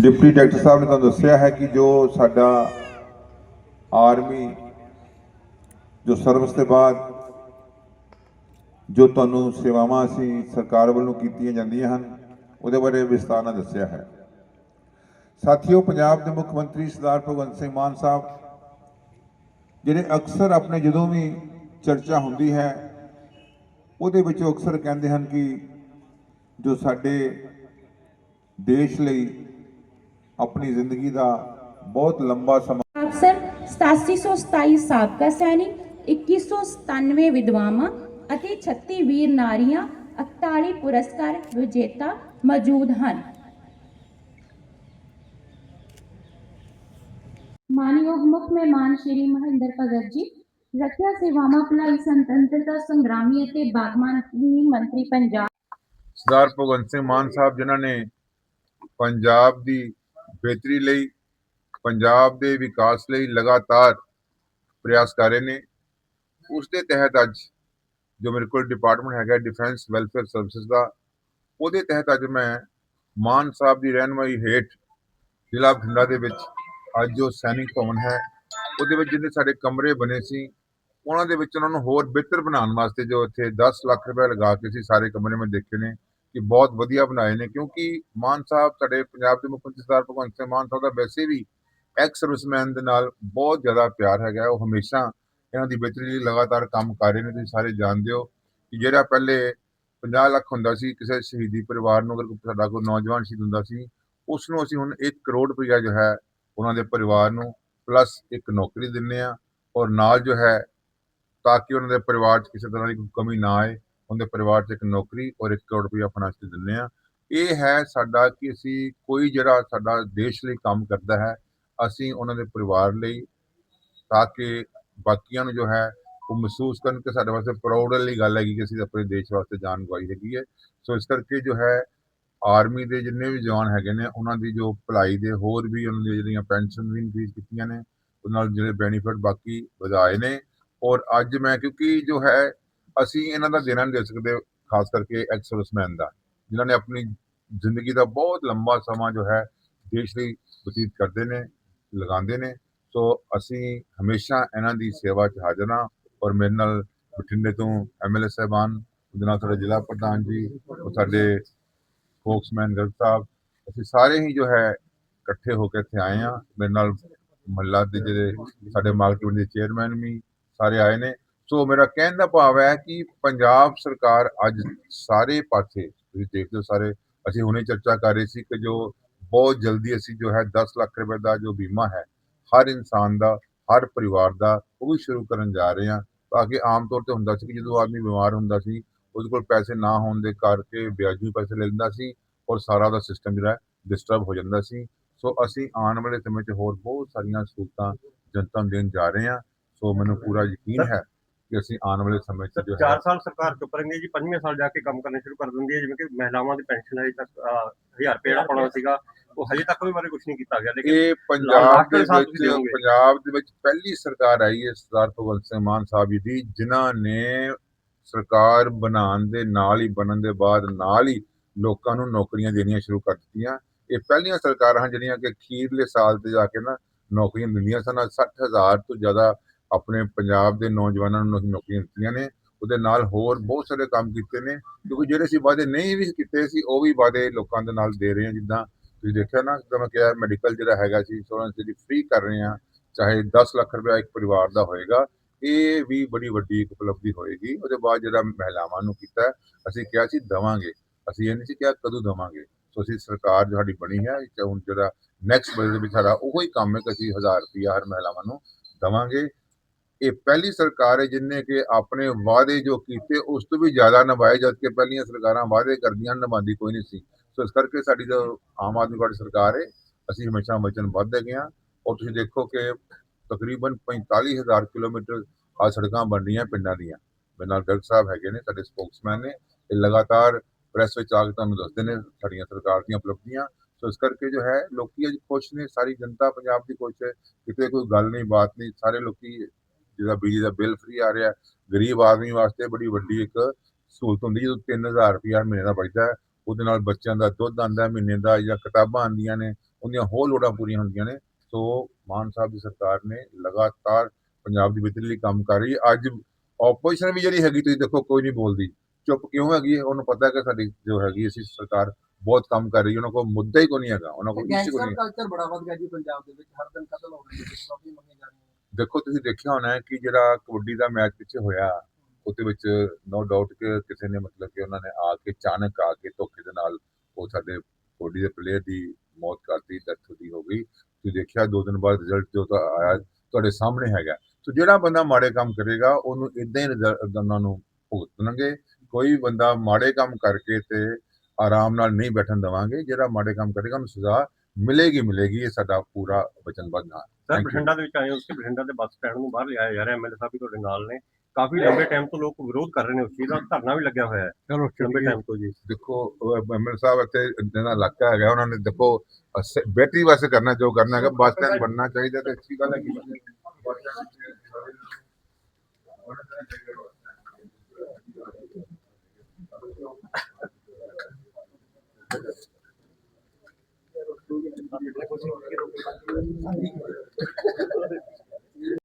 Deputy director ਸਾਹਿਬ ਨੇ ਤੁਹਾਨੂੰ ਦੱਸਿਆ ਹੈ ਕਿ ਜੋ ਸਾਡਾ ਆਰਮੀ, ਜੋ ਸਰਵਿਸ ਦੇ ਬਾਅਦ ਜੋ ਤੁਹਾਨੂੰ ਸੇਵਾਵਾਂ ਅਸੀਂ ਸਰਕਾਰ ਵੱਲੋਂ ਕੀਤੀਆਂ ਜਾਂਦੀਆਂ ਹਨ, ਉਹਦੇ ਬਾਰੇ ਵਿਸਤਾਰ ਨਾਲ ਦੱਸਿਆ ਹੈ। ਸਾਥੀਓ, ਪੰਜਾਬ ਦੇ ਮੁੱਖ ਮੰਤਰੀ ਸਰਦਾਰ ਭਗਵੰਤ ਸਿੰਘ ਮਾਨ ਸਾਹਿਬ, ਜਿਹੜੇ ਅਕਸਰ ਆਪਣੇ ਜਦੋਂ ਵੀ ਚਰਚਾ ਹੁੰਦੀ ਹੈ, ਉਹਦੇ ਵਿੱਚ ਉਹ ਅਕਸਰ ਕਹਿੰਦੇ ਹਨ ਕਿ ਜੋ ਸਾਡੇ ਦੇਸ਼ ਲਈ ਆਪਣੀ ਜ਼ਿੰਦਗੀ ਦਾ ਬਹੁਤ ਲੰਬਾ ਸਮਾਂ ਅਫਸਰ 8727 ਸਾਬਕਾ ਸੈਨਿਕ 2197 ਵਿਧਵਾਵਾਂ ਅਤੇ 36 ਵੀਰ ਨਾਰੀਆਂ 41 ਪੁਰਸਕਾਰ ਵਿਜੇਤਾ ਮੌਜੂਦ ਹਨ। ਮਾਨਯੋਗ ਮੁੱਖ ਮਹਿਮਾਨ ਸ਼੍ਰੀ ਮਹਿੰਦਰ ਭਗਤ ਜੀ ਰੱਖਿਆ ਸੇਵਾਵਾਂ ਭਲਾਈ ਸੁਤੰਤਰਤਾ ਸੰਗਰਾਮੀ ਅਤੇ ਬਾਗਬਾਨੀ ਮੰਤਰੀ ਪੰਜਾਬ ਸਰਦਾਰ ਭਗਵੰਤ ਸਿੰਘ ਮਾਨ ਸਾਹਿਬ ਜਿਨ੍ਹਾਂ ਨੇ ਪੰਜਾਬ ਦੀ ਬਿਹਤਰੀ ਲਈ, ਪੰਜਾਬ ਦੇ ਵਿਕਾਸ ਲਈ ਲਗਾਤਾਰ ਪ੍ਰਯਾਸ ਕਰ ਰਹੇ ਨੇ। ਉਸ ਦੇ ਤਹਿਤ ਅੱਜ ਜੋ ਮੇਰੇ ਕੋਲ ਡਿਪਾਰਟਮੈਂਟ ਹੈਗਾ ਡਿਫੈਂਸ ਵੈਲਫੇਅਰ ਸਰਵਿਸਿਜ਼ ਦਾ, ਉਹਦੇ ਤਹਿਤ ਅੱਜ ਮੈਂ ਮਾਨ ਸਾਹਿਬ ਦੀ ਰਹਿਨਮਾਈ ਹੇਠ ਜ਼ਿਲ੍ਹਾ ਬਠਿੰਡਾ ਦੇ ਵਿੱਚ ਅੱਜ ਜੋ ਸੈਨਿਕ ਭਵਨ ਹੈ, ਉਹਦੇ ਵਿੱਚ ਜਿਹਦੇ ਸਾਡੇ ਕਮਰੇ ਬਣੇ ਸੀ, ਉਹਨਾਂ ਦੇ ਵਿੱਚ ਉਹਨਾਂ ਨੂੰ ਹੋਰ ਬਿਹਤਰ ਬਣਾਉਣ ਵਾਸਤੇ ਜੋ ਇੱਥੇ 10 ਲੱਖ ਰੁਪਏ ਲਗਾ ਕੇ ਅਸੀਂ ਸਾਰੇ ਕਮਰੇ ਮੈਂ ਦੇਖੇ ਨੇ। ਕਿ ਬਹੁਤ ਵਧੀਆ ਬਣਾਏ ਨੇ, ਕਿਉਂਕਿ ਮਾਨ ਸਾਹਿਬ ਸਾਡੇ ਪੰਜਾਬ ਦੇ ਮੁੱਖ ਮੰਤਰੀ ਸਰਦਾਰ ਭਗਵੰਤ ਸਿੰਘ ਮਾਨ ਸਾਹਿਬ ਦਾ ਵੈਸੇ ਵੀ ਐਕਸ ਸਰਵਿਸਮੈਨ ਦੇ ਨਾਲ ਬਹੁਤ ਜ਼ਿਆਦਾ ਪਿਆਰ ਹੈਗਾ, ਉਹ ਹਮੇਸ਼ਾ ਇਹਨਾਂ ਦੀ ਬਿਹਤਰੀ ਲਈ ਲਗਾਤਾਰ ਕੰਮ ਕਰ ਰਹੇ ਨੇ, ਤੁਸੀਂ ਸਾਰੇ ਜਾਣਦੇ ਹੋ ਕਿ ਜਿਹੜਾ ਪਹਿਲੇ 50 ਲੱਖ ਹੁੰਦਾ ਸੀ, ਕਿਸੇ ਸ਼ਹੀਦੀ ਪਰਿਵਾਰ ਨੂੰ ਅਗਰ ਸਾਡਾ ਕੋਈ ਨੌਜਵਾਨ ਸ਼ਹੀਦ ਹੁੰਦਾ ਸੀ ਉਸ ਨੂੰ ਅਸੀਂ ਹੁਣ 1 ਕਰੋੜ ਰੁਪਇਆ ਜੋ ਹੈ ਉਹਨਾਂ ਦੇ ਪਰਿਵਾਰ ਨੂੰ ਪਲੱਸ ਇੱਕ ਨੌਕਰੀ ਦਿੰਨੇ ਆ ਔਰ ਨਾਲ ਜੋ ਹੈ ਤਾਂ ਕਿ ਉਹਨਾਂ ਦੇ ਪਰਿਵਾਰ 'ਚ ਕਿਸੇ ਤਰ੍ਹਾਂ ਦੀ ਕੋਈ ਕਮੀ ਨਾ ਆਏ। ਉਹਦੇ ਪਰਿਵਾਰ 'ਚ ਇੱਕ ਨੌਕਰੀ ਔਰ 1 ਕਰੋੜ ਰੁਪਇਆ ਆਪਣਾ ਤੇ ਦਿੰਨੇ ਆ ਇਹ ਹੈ ਸਾਡਾ ਕਿ ਅਸੀਂ ਕੋਈ ਜਿਹੜਾ ਸਾਡਾ ਦੇਸ਼ ਲਈ ਕੰਮ ਕਰਦਾ ਹੈ, ਅਸੀਂ ਉਹਨਾਂ ਦੇ ਪਰਿਵਾਰ ਲਈ ਤਾਂ ਕਿ ਬਾਕੀਆਂ ਨੂੰ ਜੋ ਹੈ ਉਹ ਮਹਿਸੂਸ ਕਰਨ ਕਿ ਸਾਡੇ ਵਾਸਤੇ ਪ੍ਰਾਊਡ ਵਾਲੀ ਗੱਲ ਹੈਗੀ ਕਿ ਅਸੀਂ ਆਪਣੇ ਦੇਸ਼ ਵਾਸਤੇ ਜਾਨ ਗਵਾਈ ਹੈਗੀ ਹੈ। ਸੋ ਇਸ ਕਰਕੇ ਜੋ ਹੈ ਆਰਮੀ ਦੇ ਜਿੰਨੇ ਵੀ ਜਵਾਨ ਹੈਗੇ ਨੇ, ਉਹਨਾਂ ਦੀ ਜੋ ਭਲਾਈ ਦੇ ਹੋਰ ਵੀ ਉਹਨਾਂ ਦੀਆਂ ਜਿਹੜੀਆਂ ਪੈਨਸ਼ਨ ਵੀ ਇਨਕਰੀਜ਼ ਕੀਤੀਆਂ ਨੇ, ਉਹਨਾਂ ਨਾਲ ਜਿਹੜੇ ਬੈਨੀਫਿਟ ਬਾਕੀ ਵਧਾਏ ਨੇ। ਔਰ ਅੱਜ ਮੈਂ ਕਿਉਂਕਿ ਜੋ ਹੈ ਅਸੀਂ ਇਹਨਾਂ ਦਾ ਦੇਣਾ ਨਹੀਂ ਦੇ ਸਕਦੇ, ਖਾਸ ਕਰਕੇ ਐਕਸ ਸਰਵਿਸਮੈਨ ਦਾ, ਜਿਨ੍ਹਾਂ ਨੇ ਆਪਣੀ ਜ਼ਿੰਦਗੀ ਦਾ ਬਹੁਤ ਲੰਬਾ ਸਮਾਂ ਜੋ ਹੈ ਦੇਸ਼ ਲਈ ਬਤੀਤ ਕਰਦੇ ਨੇ, ਲਗਾਉਂਦੇ ਨੇ। ਸੋ ਅਸੀਂ ਹਮੇਸ਼ਾ ਇਹਨਾਂ ਦੀ ਸੇਵਾ 'ਚ ਹਾਜ਼ਰ ਹਾਂ ਔਰ ਮੇਰੇ ਨਾਲ ਬਠਿੰਡੇ ਤੋਂ ਐਮਐਲਏ ਸਾਹਿਬਾਨ, ਉਹਦੇ ਨਾਲ ਸਾਡੇ ਜ਼ਿਲ੍ਹਾ ਪ੍ਰਧਾਨ ਜੀ, ਉਹ ਸਾਡੇ ਸਪੋਕਸਮੈਨ ਗਰਗ ਸਾਹਿਬ, ਅਸੀਂ ਸਾਰੇ ਹੀ ਜੋ ਹੈ ਇਕੱਠੇ ਹੋ ਕੇ ਇੱਥੇ ਆਏ ਹਾਂ। ਮੇਰੇ ਨਾਲ ਮਹੱਲਾ ਦੇ ਜਿਹੜੇ ਸਾਡੇ ਮਾਰਕੀਟ ਦੇ ਚੇਅਰਮੈਨ ਵੀ ਸਾਰੇ ਆਏ ਨੇ। ਸੋ ਮੇਰਾ ਕਹਿਣ ਦਾ ਭਾਵ ਹੈ ਕਿ ਪੰਜਾਬ ਸਰਕਾਰ ਅੱਜ ਸਾਰੇ ਪਾਸੇ, ਤੁਸੀਂ ਦੇਖਦੇ ਹੋ ਸਾਰੇ, ਅਸੀਂ ਹੁਣੇ ਚਰਚਾ ਕਰ ਰਹੇ ਸੀ ਕਿ ਜੋ ਬਹੁਤ ਜਲਦੀ ਅਸੀਂ ਜੋ ਹੈ 10 ਲੱਖ ਰੁਪਏ ਦਾ ਜੋ ਬੀਮਾ ਹੈ, ਹਰ ਇਨਸਾਨ ਦਾ, ਹਰ ਪਰਿਵਾਰ ਦਾ, ਉਹ ਵੀ ਸ਼ੁਰੂ ਕਰਨ ਜਾ ਰਹੇ ਹਾਂ। ਤਾਂ ਕਿ ਆਮ ਤੌਰ ਤੇ ਹੁੰਦਾ ਸੀ ਕਿ ਜਦੋਂ ਆਦਮੀ ਬਿਮਾਰ ਹੁੰਦਾ ਸੀ, ਉਹਦੇ ਕੋਲ ਪੈਸੇ ਨਾ ਹੋਣ ਦੇ ਕਰਕੇ ਵਿਆਜੂ ਪੈਸੇ ਲੈ ਲੈਂਦਾ ਸੀ ਔਰ ਸਾਰਾ ਦਾ ਸਿਸਟਮ ਜਿਹੜਾ ਡਿਸਟਰਬ ਹੋ ਜਾਂਦਾ ਸੀ। ਸੋ ਅਸੀਂ ਆਉਣ ਵਾਲੇ ਸਮੇਂ 'ਚ ਹੋਰ ਬਹੁਤ ਸਾਰੀਆਂ ਸਹੂਲਤਾਂ ਜਨਤਾ ਨੂੰ ਦੇਣ ਜਾ ਰਹੇ ਹਾਂ। ਸੋ ਮੈਨੂੰ ਪੂਰਾ ਯਕੀਨ ਹੈ ਕਿ ਅਸੀਂ ਆਉਣ ਵਾਲੇ ਸਮੇਂ 'ਚ ਜੋ ਹੈ ਚਾਰ ਸਾਲ ਸਰਕਾਰ ਚੁੱਪ ਰਹੀ ਜੀ ਪੰਜਵੇਂ ਸਾਲ ਜਾ ਕੇ ਕੰਮ ਕਰਨਾ ਸ਼ੁਰੂ ਕਰ ਦਿੰਦੀ ਹੈ ਜਿਵੇਂ ਕਿ ਮਹਿਲਾਵਾਂ ਦੀ ਪੈਨਸ਼ਨ ਹਜੇ ਤੱਕ 1000 ਰੁਪਏ ਜਿਹੜਾ ਪਾਉਣਾ ਸੀਗਾ ਉਹ ਹਜੇ ਤੱਕ ਵੀ ਬਾਰੇ ਕੁਝ ਨਹੀਂ ਕੀਤਾ ਗਿਆ ਲੇਕਿਨ ਇਹ ਪੰਜਾਬ ਦੇ ਵਿੱਚ। ਪੰਜਾਬ ਦੇ ਵਿੱਚ ਪਹਿਲੀ ਸਰਕਾਰ ਆਈ ਹੈ ਸਰਦਾਰ ਭਗਵੰਤ ਸਿੰਘ ਮਾਨ ਸਾਹਿਬ ਜੀ ਦੀ ਜਿਨ੍ਹਾਂ ਨੇ ਸਰਕਾਰ ਬਣਾਉਣ ਦੇ ਨਾਲ ਹੀ ਬਣਨ ਦੇ ਬਾਅਦ ਨਾਲ ਹੀ ਲੋਕਾਂ ਨੂੰ ਨੌਕਰੀਆਂ ਦੇਣੀਆਂ ਸ਼ੁਰੂ ਕਰ ਦਿੱਤੀਆਂ ਇਹ ਪਹਿਲੀਆਂ ਸਰਕਾਰਾਂ ਜਿਹੜੀਆਂ ਕਿ ਅਖੀਰਲੇ ਸਾਲ ਤੇ ਜਾ ਕੇ ਨਾ ਨੌਕਰੀਆਂ ਦਿੰਦੀਆਂ ਸਨ 60000 ਤੋਂ ਜ਼ਿਆਦਾ ਆਪਣੇ ਪੰਜਾਬ ਦੇ ਨੌਜਵਾਨਾਂ ਨੂੰ ਅਸੀਂ ਨੌਕਰੀਆਂ ਦਿੱਤੀਆਂ ਨੇ, ਉਹਦੇ ਨਾਲ ਹੋਰ ਬਹੁਤ ਸਾਰੇ ਕੰਮ ਕੀਤੇ ਨੇ, ਕਿਉਂਕਿ ਜਿਹੜੇ ਅਸੀਂ ਵਾਅਦੇ ਨਹੀਂ ਵੀ ਕੀਤੇ ਸੀ, ਉਹ ਵੀ ਵਾਅਦੇ ਲੋਕਾਂ ਦੇ ਨਾਲ ਦੇ ਰਹੇ ਹਾਂ, ਜਿੱਦਾਂ ਤੁਸੀਂ ਦੇਖਿਆ ਨਾ, ਜਿੱਦਾਂ ਮੈਂ ਕਿਹਾ ਮੈਡੀਕਲ ਜਿਹੜਾ ਹੈਗਾ ਸੀ ਇੰਸ਼ੋਰੈਂਸ ਜਿਹੜੀ ਫ੍ਰੀ ਕਰ ਰਹੇ ਹਾਂ, ਚਾਹੇ 10 ਲੱਖ ਰੁਪਏ ਇੱਕ ਪਰਿਵਾਰ ਦਾ ਹੋਏਗਾ, ਇਹ ਵੀ ਬੜੀ ਵੱਡੀ ਇੱਕ ਉਪਲਬਧੀ ਹੋਏਗੀ, ਉਹਦੇ ਬਾਅਦ ਜਿਹੜਾ ਮਹਿਲਾਵਾਂ ਨੂੰ ਕੀਤਾ, ਅਸੀਂ ਕਿਹਾ ਸੀ ਦਵਾਂਗੇ, ਅਸੀਂ ਇਹ ਨਹੀਂ ਸੀ ਕਿਹਾ ਕਦੋਂ ਦਵਾਂਗੇ, ਸੋ ਅਸੀਂ ਸਰਕਾਰ ਜੋ ਸਾਡੀ ਬਣੀ ਹੈ ਹੁਣ ਜਿਹੜਾ ਨੈਕਸਟ ਬਜਟ ਵਿੱਚ ਸਾਡਾ ਉਹੋ ਹੀ ਕੰਮ ਹੈ ਕਿ ਅਸੀਂ 1000 ਰੁਪਇਆ ਹਰ ਮਹਿਲਾਵਾਂ ਨੂੰ ਦਵਾਂਗੇ ਇਹ ਪਹਿਲੀ ਸਰਕਾਰ ਹੈ ਜਿਨੇ ਕਿ ਆਪਣੇ ਵਾਅਦੇ ਜੋ ਕੀਤੇ, ਉਸ ਤੋਂ ਵੀ ਜ਼ਿਆਦਾ ਨਿਭਾਏ ਜਦ ਕਿ ਪਹਿਲੀਆਂ ਸਰਕਾਰਾਂ ਵਾਅਦੇ ਕਰਦੀਆਂ ਨਿਭਾਉਂਦੀ ਕੋਈ ਨਹੀਂ ਸੀ। ਸੋ ਇਸ ਕਰਕੇ ਸਾਡੀ ਜੋ ਆਮ ਆਦਮੀ ਪਾਰਟੀ ਸਰਕਾਰ ਹੈ। ਅਸੀਂ ਹਮੇਸ਼ਾ ਵਚਨਬੱਧ ਹੈਗੇ ਹਾਂ। ਔਰ ਤੁਸੀਂ ਦੇਖੋ ਕਿ ਤਕਰੀਬਨ 45000 ਕਿਲੋਮੀਟਰ ਆ ਸੜਕਾਂ ਬਣ ਰਹੀਆਂ ਪਿੰਡਾਂ ਦੀਆਂ। ਮੇਰੇ ਨਾਲ ਗਰਗ ਸਾਹਿਬ ਹੈਗੇ ਨੇ, ਸਾਡੇ ਸਪੋਕਸਮੈਨ ਨੇ। ਇਹ ਲਗਾਤਾਰ ਪ੍ਰੈਸ ਵਿੱਚ ਆ ਕੇ ਤੁਹਾਨੂੰ ਦੱਸਦੇ ਨੇ ਸਾਡੀਆਂ ਸਰਕਾਰ ਦੀਆਂ ਉਪਲਬਧੀਆਂ। ਸੋ ਇਸ ਕਰਕੇ ਜੋ ਹੈ, ਲੋਕੀ ਅੱਜ ਖੁਸ਼ ਨੇ। ਸਾਰੀ ਜਨਤਾ ਪੰਜਾਬ ਦੀ ਖੁਸ਼ ਹੈ। ਕਿਤੇ ਕੋਈ ਗੱਲ ਨਹੀਂ, ਬਾਤ ਨਹੀਂ। ਸਾਰੇ ਲੋਕੀ ਜਿਹਦਾ ਬਿਜਲੀ ਦਾ ਬਿੱਲ ਫ੍ਰੀ ਆ ਰਿਹਾ ਗਰੀਬ ਆਦਮੀ ਵਾਸਤੇ ਬੜੀ ਵੱਡੀ ਇੱਕ ਸਹੂਲਤ ਹੁੰਦੀ ਜਦੋਂ 3000 ਰੁਪਇਆ ਮਹੀਨੇ ਦਾ ਬਚਦਾ ਹੈ। ਉਹਦੇ ਨਾਲ ਬੱਚਿਆਂ ਦਾ ਦੁੱਧ ਆਂਦਾ ਮਹੀਨੇ ਦਾ ਜਾਂ ਕਿਤਾਬਾਂ ਆਉਂਦੀਆਂ ਨੇ ਉਹਦੀਆਂ ਹੋਰ ਲੋੜਾਂ ਪੂਰੀਆਂ ਹੁੰਦੀਆਂ ਨੇ। ਸੋ ਮਾਨ ਸਾਹਿਬ ਦੀ ਸਰਕਾਰ ਨੇ ਲਗਾਤਾਰ ਪੰਜਾਬ ਦੀ ਬਿਹਤਰੀ ਲਈ ਕੰਮ ਕਰ ਰਹੀ ਹੈ। ਅੱਜ ਆਪੋਜੀਸ਼ਨ ਵੀ ਜਿਹੜੀ ਹੈਗੀ ਤੁਸੀਂ ਦੇਖੋ ਕੋਈ ਨਹੀਂ ਬੋਲਦੀ। ਚੁੱਪ ਕਿਉਂ ਹੈਗੀ ਹੈ? ਉਹਨੂੰ ਪਤਾ ਹੈ ਕਿ ਸਾਡੀ ਜੋ ਹੈਗੀ ਅਸੀਂ ਸਰਕਾਰ ਬਹੁਤ ਕੰਮ ਕਰ ਰਹੀ ਹੈ। ਉਹਨਾਂ ਕੋਲ ਮੁੱਦਾ ਹੀ ਕੋਈ ਨਹੀਂ ਹੈਗਾ। ਉਹਨਾਂ ਕੋਲ ਇਸ਼ੂ ਕੋਈ ਗੈਂਗਸਟਰ ਨਹੀਂ ਕਲਚਰ ਬੜਾ ਵੱਧ ਗਿਆ ਜੀ ਪੰਜਾਬ ਦੇ ਵਿੱਚ। ਹਰ ਦਿਨ ਕਤਲ ਹੋ ਰਹੇ ਨੇ ਟਰਾਫੀ ਮੰਗੀਆਂ ਜਾ ਰਹੀਆਂ ਦੇਖੋ, ਤੁਸੀਂ ਦੇਖਿਆ ਹੋਣਾ ਹੈ ਕਿ ਜਿਹੜਾ ਕਬੱਡੀ ਦਾ ਮੈਚ ਪਿੱਛੇ ਹੋਇਆ, ਉਹਦੇ ਵਿੱਚ ਨੋ ਡਾਊਟ ਕਿ ਕਿਸੇ ਨੇ ਮਤਲਬ ਕਿ ਉਹਨਾਂ ਨੇ ਆ ਕੇ ਅਚਾਨਕ ਆ ਕੇ ਧੋਖੇ ਦੇ ਨਾਲ ਉਹ ਸਾਡੇ ਕਬੱਡੀ ਦੇ ਪਲੇਅਰ ਦੀ ਮੌਤ ਕਰਤੀ ਡੈਥ ਦੀ ਹੋ ਗਈ। ਤੁਸੀਂ ਦੇਖਿਆ, ਦੋ ਦਿਨ ਬਾਅਦ ਰਿਜ਼ਲਟ ਜੋ ਤਾਂ ਆਇਆ, ਤੁਹਾਡੇ ਸਾਹਮਣੇ ਹੈਗਾ। ਸੋ ਜਿਹੜਾ ਬੰਦਾ ਮਾੜੇ ਕੰਮ ਕਰੇਗਾ, ਉਹਨੂੰ ਇਦਾਂ ਹੀ result ਉਹਨਾਂ ਨੂੰ ਭੁਗਤਣਗੇ। ਕੋਈ ਬੰਦਾ ਮਾੜੇ ਕੰਮ ਕਰਕੇ ਤੇ ਆਰਾਮ ਨਾਲ ਨਹੀਂ ਬੈਠਣ ਦੇਵਾਂਗੇ। ਜਿਹੜਾ ਮਾੜੇ ਕੰਮ ਕਰੇਗਾ, ਉਹਨੂੰ ਸਜ਼ਾ ਮਿਲੇਗੀ ਮਿਲੇਗੀ ਇਹ ਸਾਡਾ ਪੂਰਾ ਵਚਨਬੱਧਤਾ ਸਰ Thank you. ਬਠਿੰਡਾ ਦੇ ਵਿੱਚ ਆਏ ਹੋ ਤੁਸੀਂ ਬਠਿੰਡਾ ਦੇ ਬੱਸ ਸਟੈਂਡ ਨੂੰ ਬਾਹਰ ਲਿਆਇਆ ਜਾ ਰਿਹਾ ਐਮਐਲਏ ਸਾਹਿਬ ਵੀ ਤੁਹਾਡੇ ਨਾਲ ਨੇ। ਕਾਫੀ ਲੰਬੇ ਟਾਈਮ ਤੋਂ ਲੋਕ ਵਿਰੋਧ ਕਰ ਰਹੇ ਨੇ ਉਸ ਚੀਜ਼ ਦਾ ਧਰਨਾ ਵੀ ਲੱਗਿਆ ਹੋਇਆ ਹੈ। ਚਲੋ ਲੰਬੇ ਟਾਈਮ ਤੋਂ ਜੀ। ਦੇਖੋ ਐਮਐਲ ਸਾਹਿਬ ਇੱਥੇ ਜਿਹੜਾ ਇਲਾਕਾ ਹੈਗਾ ਉਹਨਾਂ ਨੇ ਦੇਖੋ ਬੈਟਰੀ ਵਾਸਤੇ ਕਰਨਾ ਜੋ ਕਰਨਾ ਹੈਗਾ ਬੱਸ ਸਟੈਂਡ ਬਣਨਾ ਚਾਹੀਦਾ ਤੇ ਅੱਛੀ ਗੱਲ ਹੈ ਕਿ